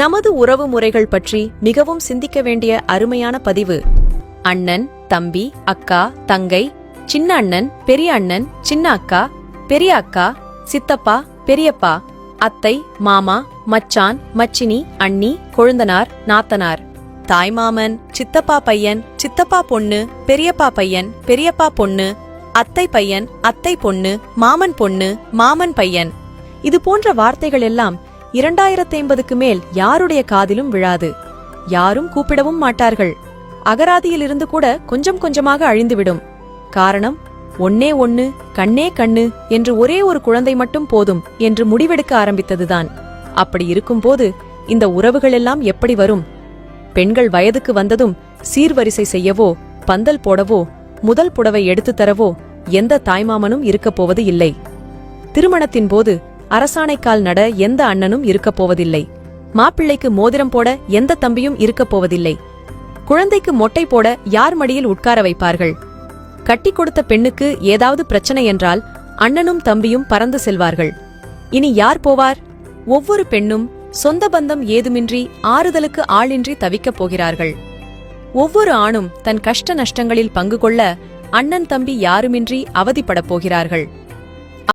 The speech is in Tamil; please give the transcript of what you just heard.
நமது உறவு முறைகள் பற்றி மிகவும் சிந்திக்க வேண்டிய அருமையான பதிவு. அண்ணன் தம்பி அக்கா தங்கை சின்ன அண்ணன் பெரிய அண்ணன் சின்ன அக்கா பெரிய அக்கா சித்தப்பா பெரியப்பா அத்தை மாமா மச்சான் மச்சினி அண்ணி கொழுந்தனார் நாத்தனார். தாய்மாமன் சித்தப்பா பையன் சித்தப்பா பொண்ணு பெரியப்பா பையன் பெரியப்பா பொண்ணு அத்தை பையன் அத்தை பொண்ணு மாமன் பொண்ணு மாமன் பையன். இது போன்ற வார்த்தைகள் எல்லாம் இரண்டாயிரத்தி ஐம்பதுக்கு மேல் யாருடைய காதிலும் விழாது. யாரும் கூப்பிடவும் மாட்டார்கள். அகராதியிலிருந்து கூட கொஞ்சம் கொஞ்சமாக அழிந்துவிடும். காரணம் ஒன்னே ஒன்னு கண்ணே கண்ணு என்று ஒரே ஒரு குழந்தை மட்டும் போதும் என்று முடிவெடுக்க ஆரம்பித்ததுதான். அப்படி இருக்கும்போது இந்த உறவுகள் எல்லாம் எப்படி வரும்? பெண்கள் வயதுக்கு வந்ததும் சீர்வரிசை செய்யவோ பந்தல் போடவோ முதல் புடவை எடுத்துத் தரவோ எந்த தாய்மாமனும் இருக்கப் போவது இல்லை. திருமணத்தின் போது அரசாணைக்கால் நட எந்த அண்ணனும் இருக்கப் போவதில்லை. மாப்பிள்ளைக்கு மோதிரம் போட எந்த தம்பியும் இருக்கப் போவதில்லை. குழந்தைக்கு மொட்டை போட யார் மடியில் உட்கார வைப்பார்கள்? கட்டிக் கொடுத்த பெண்ணுக்கு ஏதாவது பிரச்சனை என்றால் அண்ணனும் தம்பியும் பறந்து செல்வார்கள். இனி யார் போவார்? ஒவ்வொரு பெண்ணும் சொந்த பந்தம் ஏதுமின்றி ஆறுதலுக்கு ஆளின்றி தவிக்கப் போகிறார்கள். ஒவ்வொரு ஆணும் தன் கஷ்ட நஷ்டங்களில் பங்கு கொள்ள அண்ணன் தம்பி யாருமின்றி அவதிப்படப் போகிறார்கள்.